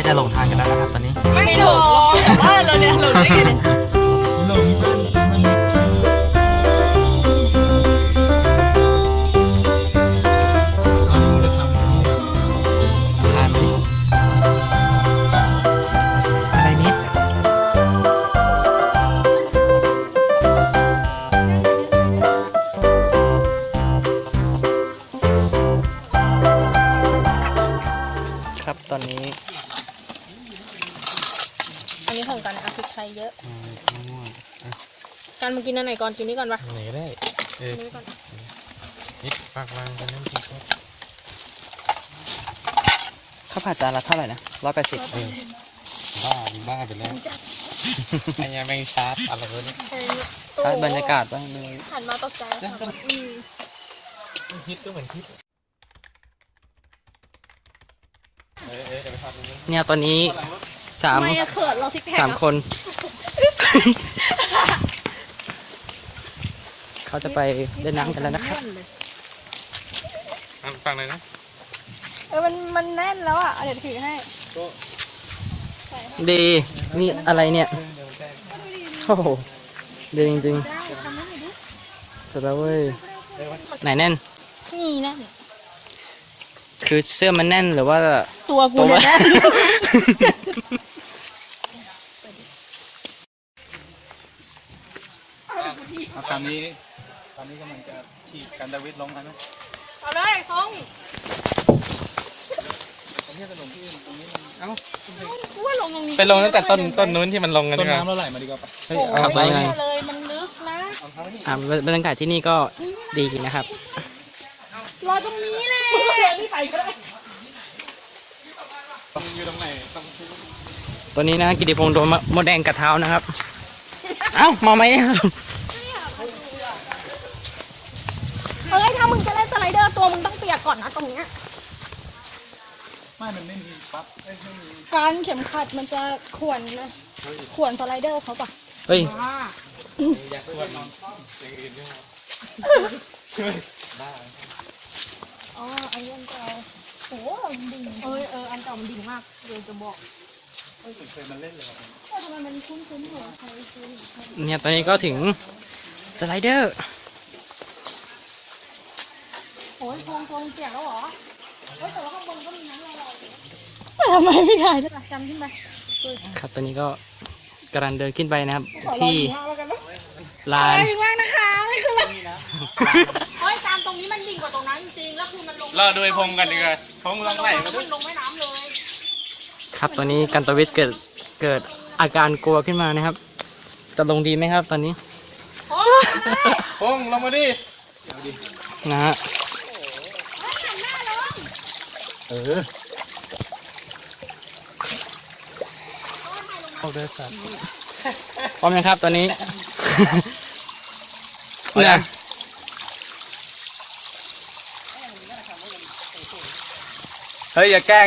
ล้จะลงใกล้จะลงทางกันแล้วนะครับตอนนี้ ไม่หลงแต่บ้านเราเนี่ยหลงได้ไงเนี่ย มากินอันไหนก่อนกินนี้ก่อนปะไหนก็ได้ เออกินนี้ก่อนนิดฝากวางกันนั่นคือครับข้าวผัดจานละเท่าไหร่นะร้อยแปดสิบเออบ้าบ้าไปแล้วไอ้ยังแม่งชาร์จอะไรวะเนี่ยเออชาร์จบรรยากาศบ้างเลยหันมาตกใจค่ะอืมฮิตก็เหมือนฮิตเออเออเดี๋ยวไปทำตรงนี้เนี่ยตอนนี้สามทำไมอะเขินเราซิกแพคสามอะคน เขาจะไปเล่นน้ำกันแล้วนะครับฟังเลยนะ เออมันมันแน่นแล้วอะเอาเดี๋ยวถือให้ดี นี่อะไรเนี่ย โอ้โหดีจริงได้ทำให้หน่อยดิๆสุดแล้วเว้ย ไหนแน่น นี่แน่น คือเสื้อมันแน่นหรือว่า ตัวกูตัวเนี่ยแน่นเอาตามนี้ต อนนี้กำลังจะขี่กันดาวิดลงกันนะเอาเลยฟงผมที่จะลงที่อื่นตรงนี้มันเอ้ากูว่าลงตรงนี้ไปลงตั้งแต่ต้นต้นนู้นที่มันลงกันต้นดีกว่าน้ำเราไหลมาดีกว่าปะเฮ้ยโอ้เอาไปยังไงยเลยมันลึกนะ เอาเท้านี่อ่าบรรยากาศที่นี่ก็ดีนะครับ รอตรงนี้เลยนี่ไปก็ได้อยู่ตรงไหนต้องตัวนี้นะกิติพงศ์โดนมะมดแดงกัดเท้านะครับ เอ้ามาไหมเนี่ย เอ้ยถ้ามึงจะ เล่นสไลเดอร์ตัวมึงต้องเปียกก่อนนะตรงเนี้ยไม่ มันไม่มีปั๊บเอ้ยไม่มีการเข็มขัดมันจะข่วนนะข่วนสไลเดอร์เขาปะเฮ้ย อยากควรนอนอย่างอื่นด้วยอ๋ออันนี้อันเก่าโอ้โหดิ่งเอ้ยเอออันเก่ามันดิ่งมากเดี๋ยวจะบอกไม่เคยมาเล่นเลยครับเออทำไมมันคุ้นๆหัวใครคุ้นเนี่ยตอนนี้ก็ถึงสไลเดอร์ โอ้ยทองทองเปียกแล้วเหรอเฮ้ยแต่ว่าข้างบนก็มีน้ำละลายทำไมไม่ได้จะจำขึ้นไปครับตอนนี้ก็กำลังเดินขึ้นไปนะครับ ที่ลานไปมากนะคะไม่คือแบบเฮ้ยตามตรงนี้มันดิ่งกว่าตรงนั้นจริงๆแล้วคือมันลงรอดูไอ้พงกันดีกว่าพงลองไหลมัมาด้วยนลงแม่น้ำเลย ครับตอนนี้กันตวิทย์เกิดเกิดอาการกลัวขึ้นมานะครับ จะลงดีไหมครับ ตอนนี้โอ้ยพงลงมาดินะฮะหันหน้าลง เออพร้อมยังครับตอนนี้ เนี่ยเฮ้ย อย่าแกล้ง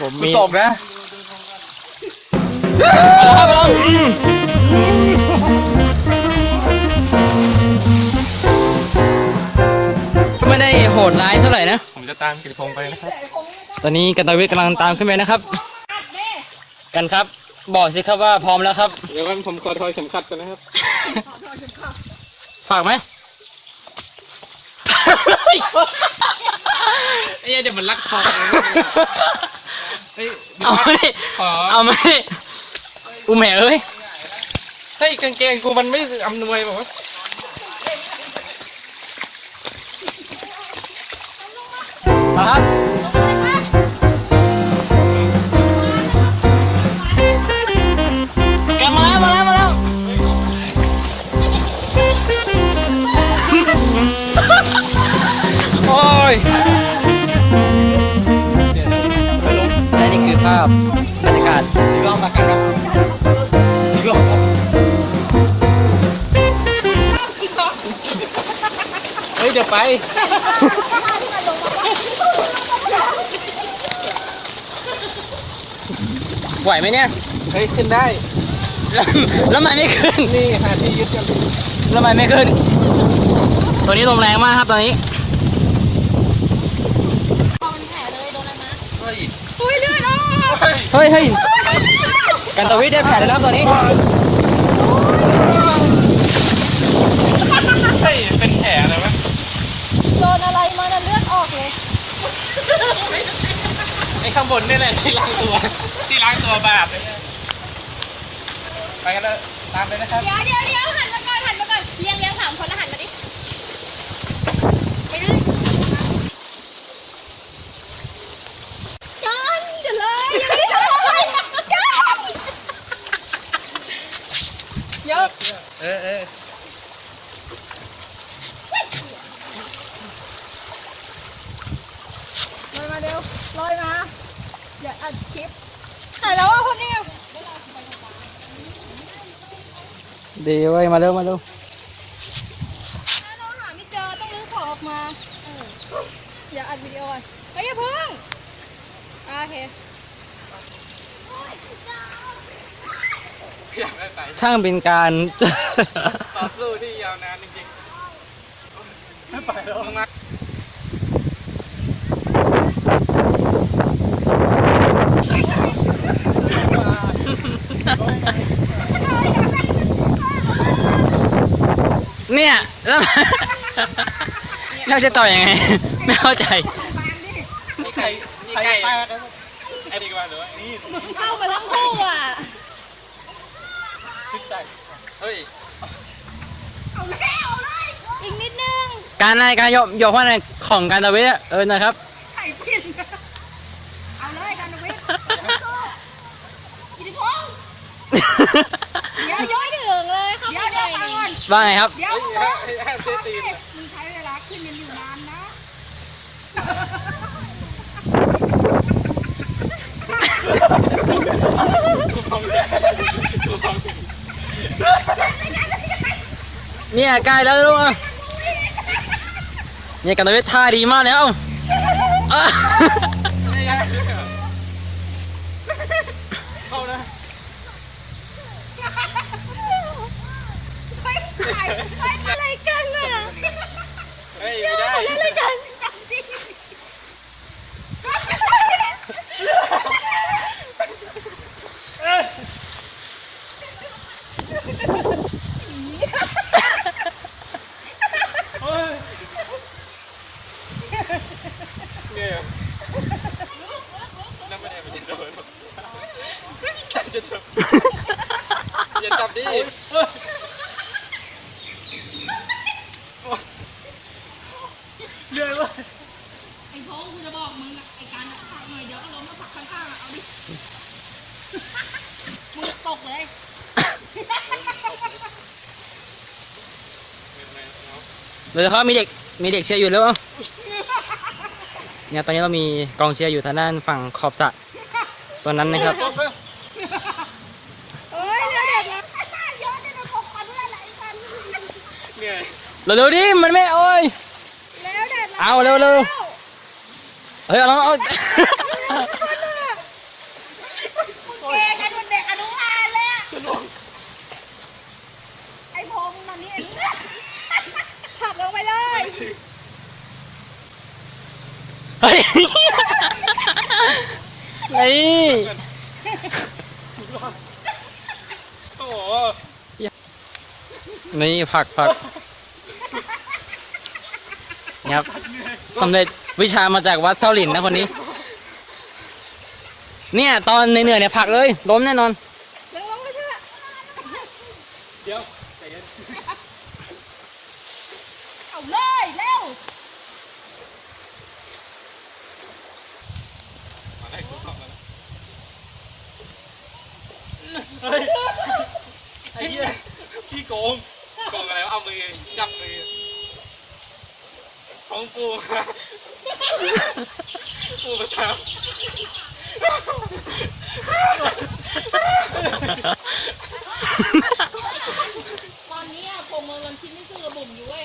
ผมมีตกนะก็ไม่ได้โหดร้ายเท่าไหร่นะ ผมจะตามกิติพงไปนะครับ ตอนนี้กันตวิทย์กำลังตามขึ้นไปนะครับอัดเด้กันครับ บอกสิครับว่าพร้อมแล้วครับ เดี๋ยวผมขอถอยเข็มขัดกันนะครับ ฝากไหมไอ้เดี๋ยวมันลักคอเฮ้ยเอามาดิขอเอามาดิอุ้มแหเอ้ยเฮ้ยกางเกงกูมันไม่อำนวยบอกว่าครับกลับ นี่คือภาพบรรยากาศรอบมากันครับรอบเฮ้ยเดี๋ยวไป ไหวไหมเนี่ย เฮ้ยขึ้นได้ แล้วแล้วมันไม่ขึ้น นี่หาที่ยึดกันแล้วมันไม่ขึ้น ตัวนี้ลมแรงมากครับตอนนี้ พอมันแผลเลยโดนอะไรมา เฮ้ย อุ้ย เลือดออก เฮ้ยเฮ้ยกันตวิทย์ได้แผลแล้วตอนนี้เฮ้ยเป็นแผลอะไรวะโดนอะไรมาน่ะเลือดออกเลย ไอ้ข้างบนนี่แหละที่ล้างตัว ที่ล้างตัวบาปเลยไปกันเลยตามไปนะครับ เดี๋ยวเดี๋ยวเดี๋ยวหันมาก่อนหันมาก่อนเลี้ยงเลี้ยงสามคนแล้วหันมาดิไปเลยจอนเดี๋ยวเลยยังไม่ทำอะไรจอน เยอะเออเออลอยมาเร็วลอยมา อย่าอัดคลิปถ่ายแล้วอะคนนี้ ดีเว้ยมาเร็วมาเร็วเราหาไม่เจอต้องรื้อของออกมาเอออย่าอัดวิดีโอก่อนเฮ้ยอย่าเพิ่งอะโอเค อยากได้ไปช่างเป็นการ ต่อสู้ที่ยาวนานจริงๆไม่ไปแล้วมาเนี่ยแล้ว เราจะต่อยังไง ไม่เข้าใจนี่ใครใครแตกไอ้ดีกว่าหรือว่านี่ เข้ามาทั้งคู่อะติดใจ เฮ้ยอีกนิดนึง การในการยกยกว่าในของการตวิทย์อะเออนะครับไข่ปิ้นเอาเลยกันนะเว้ยกิติพงษ์เดี๋ยวย้อยถึงเลยครับเดี๋ยวเดี๋ยวฟังก่อนว่าไงครับ เดี๋ยวเฮ้ยให้ให้เซตีนมึงใช้เวลาขึ้นกันอยู่นานนะ เนี่ยใกล้แล้วลูกอะเนี่ยกันตวิทย์ท่าดีมากแล้วอะ เข้านะ ไปไปไปอะไรกันอะ เฮ้ยไม่ได้ อะไรกันจับสิ เฮ้ยเนี่ยนั่นไม่ได้มันจะโดนจะจับอย่าจับดิเหนื่อยวะ ไอ้พงษ์กูจะบอกมึงอะไอ้การอะถ่ายหน่อยเดี๋ยวก็ล้มมาผักข้างๆอะเอาดิมึงตกเลย โดยเฉพาะมีเด็กมีเด็กเชียร์อยู่แล้วอะเนี่ยตอนนี้เรามีกองเชียร์อยู่ทางด้านฝั่งขอบสระตัวนั้นนะครับเอ้ยเด็กนะเยอะเนี่ยนะพกมาด้วยอะไรกันเหนื่อยเร็วๆดิมันไม่โอ้ยแล้วเด็ดเอาเร็วเร็วเฮ้ยเอาลองเอา เกกันวันเด็กอนุบาลเลยอะไอ้พงษ์ตอนนี้ผักลงไปเลย เฮ้ย นี่โอ้โหนี่ผักผักนครับสำเร็จวิชามาจากวัดเซาหลินนะคนนี้ เนี่ย ตอนเหนื่อยๆเนี่ยผักเลยล้มแน่นอน ลงลงไปเถอะ เดี๋ยวใจเย็น เอาเลยเร็ว มาให้กูเข้ามาแล้วเฮ้ยไอ้เหี้ยขี้โกงโกงอะไรวะเอามือจับมือ ของปูปูประทับตอนนี้อะพงษ์มันคิดไม่ซื่อกับบุ๋มอยู่เว้ย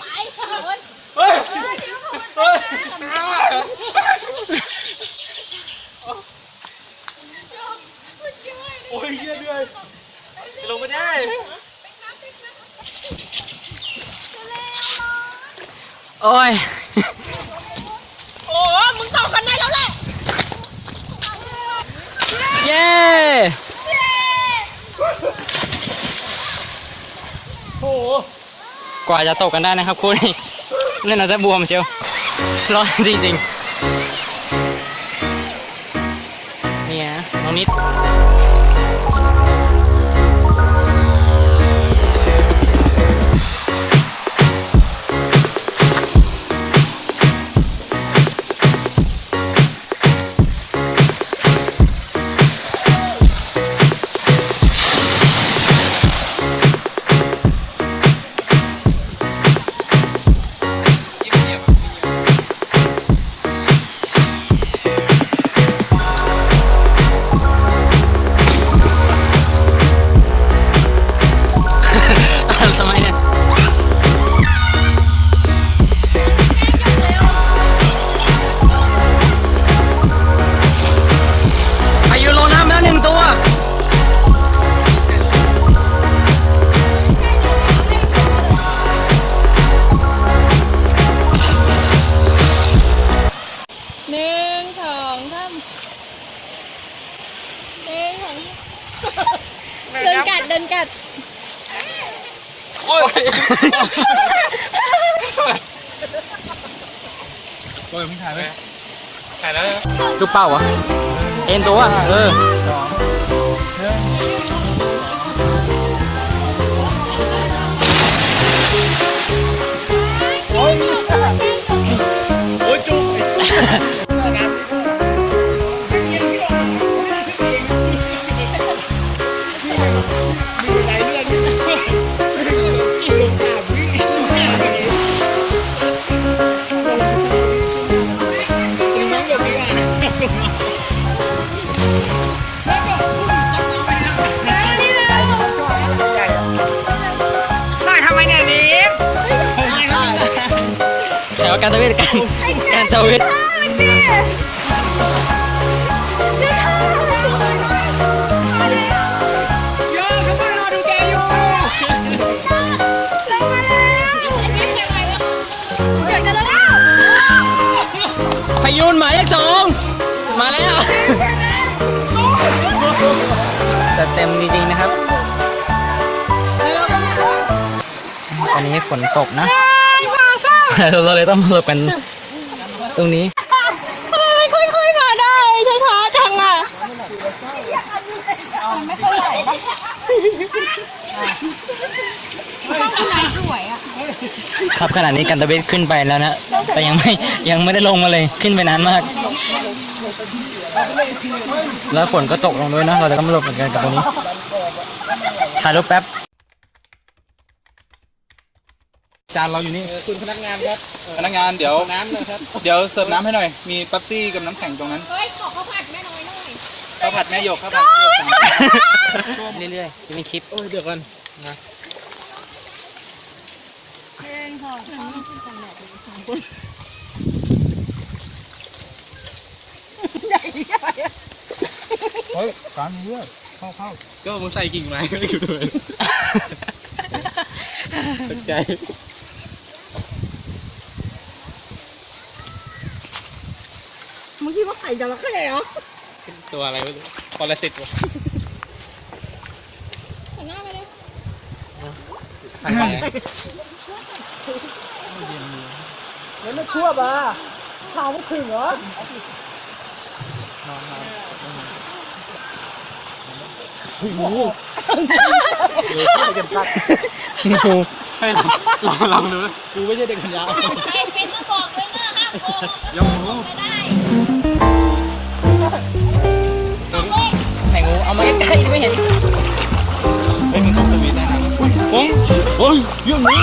ไปเฮ้ยเฮ้ยเฮ้ยเดี๋ยวเขาเฮ้ยโอ้ยเหี้ยเหนื่อยลงไม่ได้ โอ้ย โอ้มึงตอบกันได้แล้วแหละ เย้โอ้กว่าจะตกกันได้นะครับคู่นี้นี่น่าจะบวมเชียวร้อนจริงๆ เนี่ยน้องนิด เดินกัดเดินกัดโอ้ยโอ้ยมึงถ่ายไหมถ่ายแล้วลูกเป้าเหรอเอ็นตัวอะเออโอ้ยจุ๊บแต่ว่ากา ตะเวนกันการตะเวนพายุนหมายเลขสองมาแล้วจะเต็มจริงๆนะครับ ตอนนี้ฝนตกนะ เราเลยต้องมาหลบกันตรงนี้ทำไมไม่ค่อยๆมาได้ช้าๆจังอะไม่ค่อยไหวปะต้องขนาดสวยอะครับขนาดนี้กันตะเวนขึ้นไปแล้วนะแต่ยังไม่ยังไม่ได้ลงมาเลยขึ้นไปนานมาก แล้วฝนก็ตกลงด้วยนะเราเลยต้องมาหลบกันกับตรงนี้ถ่ายรูปแป๊บ จานเราอยู่นี่ คุณพนักงานครับพนักงานเดี๋ยว น้ำนะครับ เดี๋ยวเสิร์ฟน้ำให้หน่อย มีเป๊ปซี่กับน้ำแข็งตรงนั้นเฮ้ยขอข้าวผัดแม่น้อยหน่อยข้าวผัดแม่หยกข้าวผัดแม่หยกสามเรื่อยๆจะมีคลิปโอ้ยเดี๋ยวก่อนนะเป็นของฉันเฮ้ยการเลือกเข้าเข้าก็มึงใส่กิ่งไม้ก็อยู่ด้วยตกใจ มึงคิดว่าไข่จระเข้เหรอตัวอะไรไม่รู้ปรสิตวะหันหน้าไปเลยถ่ายไปแล้วไม่ทั่วปะขาวไม่ถึงเหรอให้ลองลองดูนะกูไม่ใช่เด็กขันยาวไอ้เป็นตัวบอกเลยนะห้ามโกง ใกล้ๆไม่เห็นเฮ้ยมึงต้องสวีทได้นะโอ้ยโอ้ยเรื่องนี้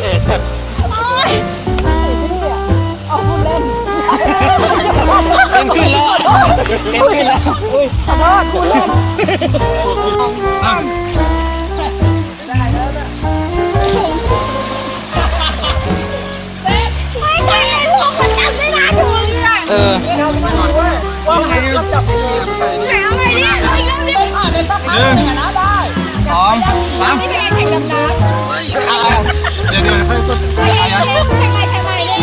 เอ๊ะแบบเอาพูดเล่นเต็มขึ้นแล้วเต็มขึ้นแล้วอุ้ยขอโทษพูดเล่นอะไม่ได้เลยพวกมันจำได้นานอยู่เลยอะเออว่าใครเราจับไปเลยไหนเอา หนึ่งนะได้สองสามนี่เป็นแข่งดำน้ำเดี๋ยวเดี๋ยวให้กดแข่งแข่งแข่งใหม่แข่งใหม่เลย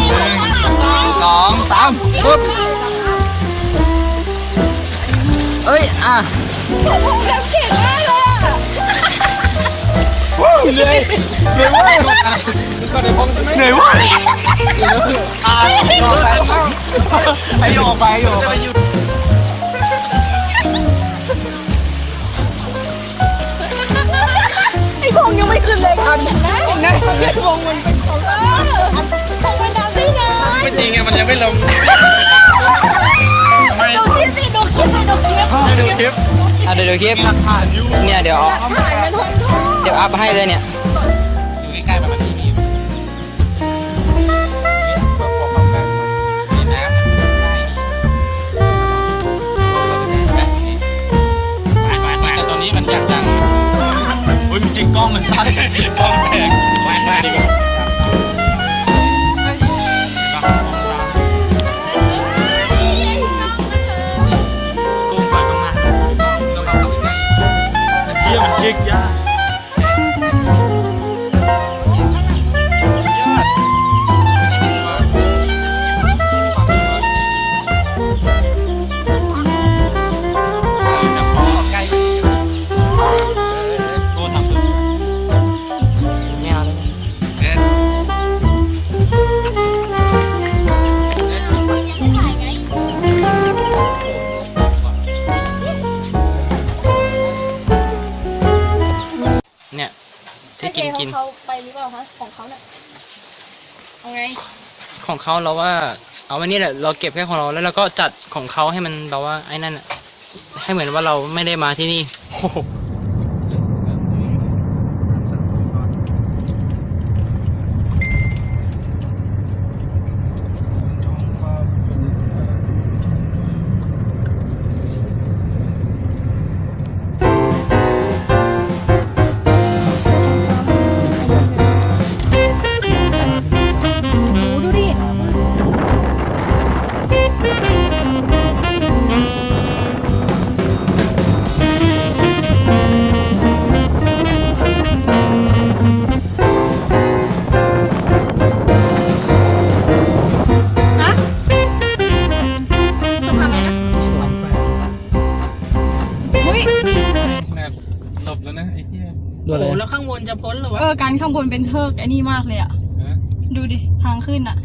สองสองสามปุ๊บเอ้ย อะผมผมเก่งมากเลยอะเหนื่อยเหนื่อยเว้ยเหนื่อยเว้ยไปโยกไปโยกไปไอ้พง ยังไม่ขึ้นเลยอันเห็นไหมเห็นไหมวงมันเป็นของเออพงมันดำไม่ได้ไม่จริงไงมันยังไม่ลงไม่ดูคลิปสิดูคลิปสิดูคลิปไม่ดูคลิปอะเดี๋ยวเดี๋ยวคลิปเนี่ยเดี๋ยวเอาถ่ายเป็นทนเดี๋ยวอัพให้เลยเนี่ย กล้องมันสั้นกล้องแพงวางมาดีกว่ากุ้งปล่ยมากๆเราเราทำยังไงเที่ยมยิกยาก ไปหรือเปล่าคะของเขาเนี่ยเอาไงของเขาเราว่า เอาไว้นี่แหละเราเก็บแค่ของเราแล้วเราก็จัดของเขาให้มันแบบว่าไอ้นั่นอะให้เหมือนว่าเราไม่ได้มาที่นี่โอ้ อการข้างบนเป็นเทิกไอ้นี่มากเลยอะดูดิทางขึ้นอะ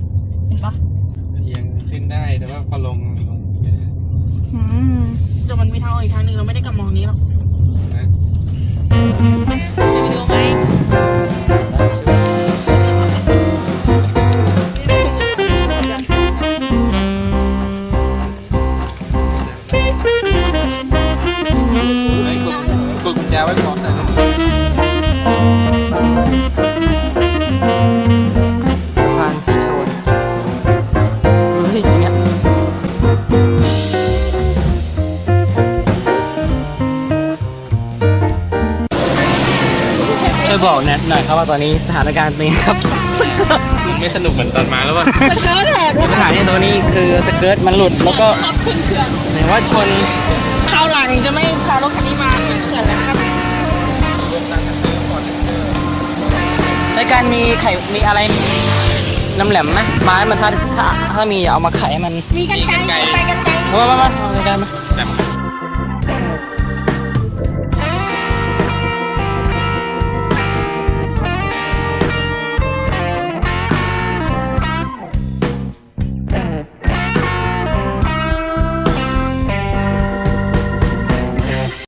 เห็นปะยังขึ้นได้แต่ว่าพอลงลงไม่ได้อืมแต่มันมีทางออกอีกทางหนึ่งเราไม่ได้กลับมองนี้หรอก ว่าตอนนี้สถานการณ์เป็นไงครับมันไม่สนุกเหมือนตอนมาแล้วว่ะสเกิร์ตแหกเลยปัญหาที่ตัวนี้คือสเกิร์ตมันหลุดแล้วก็เขื่อนเขื่อนเหมือนว่าชนคราวหลังจะไม่พารถคันนี้มาเขื่อนเขื่อนแล้วครับในการมีไข่มีอะไรน้ำแหลมไหมไม้มันถ้าถ้าถ้ามีอย่าเอามาไขให้มันมีกันไกลไปกันไกลเอามามามาเอากันไกลมา